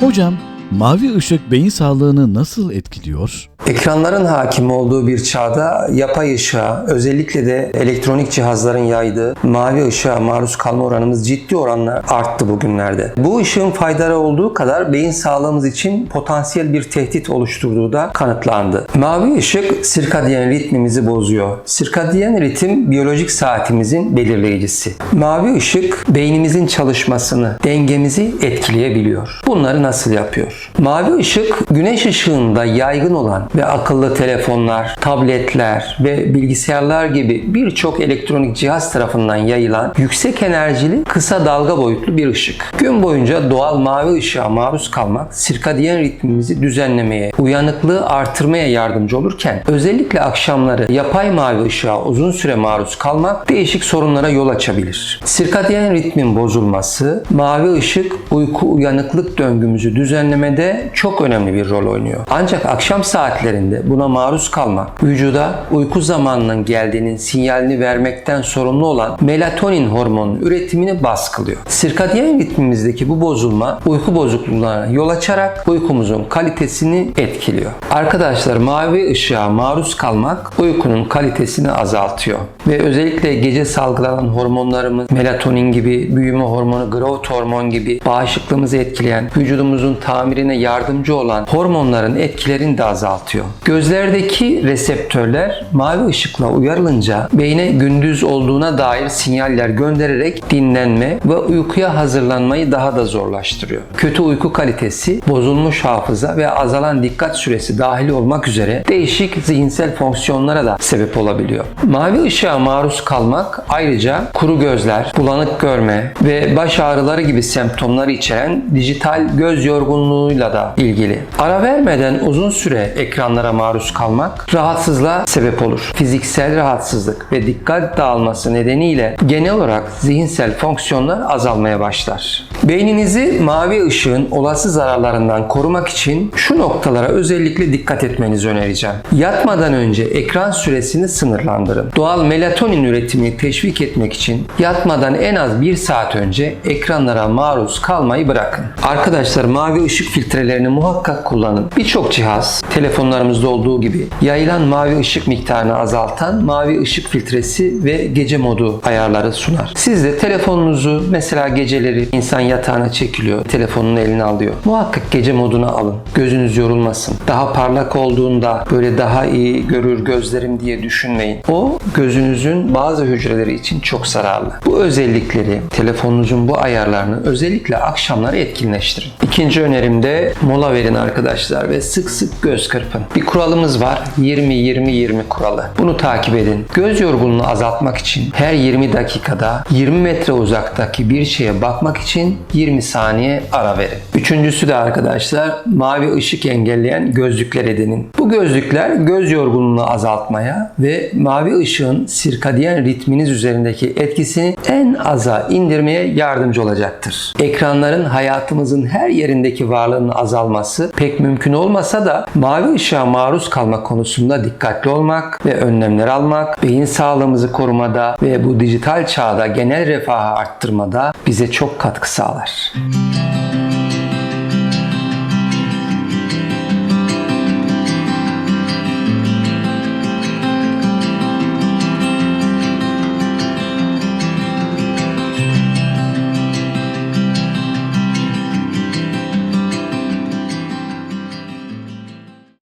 Hocam, mavi ışık beyin sağlığını nasıl etkiliyor? Ekranların hakim olduğu bir çağda yapay ışığa, özellikle de elektronik cihazların yaydığı mavi ışığa maruz kalma oranımız ciddi oranla arttı bugünlerde. Bu ışığın faydaları olduğu kadar beyin sağlığımız için potansiyel bir tehdit oluşturduğu da kanıtlandı. Mavi ışık sirkadiyen ritmimizi bozuyor. Sirkadiyen ritim biyolojik saatimizin belirleyicisi. Mavi ışık beynimizin çalışmasını, dengemizi etkileyebiliyor. Bunları nasıl yapıyor? Mavi ışık güneş ışığında yaygın olan ve akıllı telefonlar, tabletler ve bilgisayarlar gibi birçok elektronik cihaz tarafından yayılan yüksek enerjili kısa dalga boyutlu bir ışık. Gün boyunca doğal mavi ışığa maruz kalmak sirkadiyen ritmimizi düzenlemeye, uyanıklığı artırmaya yardımcı olurken özellikle akşamları yapay mavi ışığa uzun süre maruz kalmak değişik sorunlara yol açabilir. Sirkadiyen ritmin bozulması, mavi ışık uyku uyanıklık döngümüzü düzenlemede çok önemli bir rol oynuyor. Ancak akşam saatlerinde buna maruz kalmak vücuda uyku zamanının geldiğinin sinyalini vermekten sorumlu olan melatonin hormonunun üretimini baskılıyor. Sirkadiyen ritmimizdeki bu bozulma uyku bozukluğuna yol açarak uykumuzun kalitesini etkiliyor. Arkadaşlar mavi ışığa maruz kalmak uykunun kalitesini azaltıyor ve özellikle gece salgılanan hormonlarımız melatonin gibi, büyüme hormonu, growth hormon gibi bağışıklığımızı etkileyen, vücudumuzun tamirine yardımcı olan hormonların etkilerini de azaltıyor. Gözlerdeki reseptörler mavi ışıkla uyarılınca beyne gündüz olduğuna dair sinyaller göndererek dinlenme ve uykuya hazırlanmayı daha da zorlaştırıyor. Kötü uyku kalitesi, bozulmuş hafıza ve azalan dikkat süresi dahil olmak üzere değişik zihinsel fonksiyonlara da sebep olabiliyor. Mavi ışığa maruz kalmak ayrıca kuru gözler, bulanık görme ve baş ağrıları gibi semptomları içeren dijital göz yorgunluğuyla da ilgili. Ara vermeden uzun süre ekranlara maruz kalmak rahatsızlığa sebep olur. Fiziksel rahatsızlık ve dikkat dağılması nedeniyle genel olarak zihinsel fonksiyonlar azalmaya başlar. Beyninizi mavi ışığın olası zararlarından korumak için şu noktalara özellikle dikkat etmenizi önereceğim. Yatmadan önce ekran süresini sınırlandırın. Doğal melatonin üretimini teşvik etmek için yatmadan en az 1 saat önce ekranlara maruz kalmayı bırakın. Arkadaşlar mavi ışık filtrelerini muhakkak kullanın. Birçok cihaz, telefonlarımızda olduğu gibi yayılan mavi ışık miktarını azaltan mavi ışık filtresi ve gece modu ayarları sunar. Siz de telefonunuzu mesela geceleri insan yatağına çekiliyor, telefonunu eline alıyor. Muhakkak gece moduna alın. Gözünüz yorulmasın. Daha parlak olduğunda böyle daha iyi görür gözlerim diye düşünmeyin. O gözünüzün bazı hücreleri için çok zararlı. Bu özellikleri telefonunuzun bu ayarlarını özellikle akşamları etkinleştirin. İkinci önerim de mola verin arkadaşlar ve sık sık göz kırpın. Bir kuralımız var. 20-20-20 kuralı. Bunu takip edin. Göz yorgunluğunu azaltmak için her 20 dakikada 20 metre uzaktaki bir şeye bakmak için 20 saniye ara verin. Üçüncüsü de arkadaşlar mavi ışık engelleyen gözlükler edinin. Bu gözlükler göz yorgunluğunu azaltmaya ve mavi ışığın sirkadiyen ritminiz üzerindeki etkisini en aza indirmeye yardımcı olacaktır. Ekranların hayatımızın her yerindeki varlığının azalması pek mümkün olmasa da mavi ışığa maruz kalma konusunda dikkatli olmak ve önlemler almak beyin sağlığımızı korumada ve bu dijital çağda genel refahı arttırmada bize çok katkı sağlar.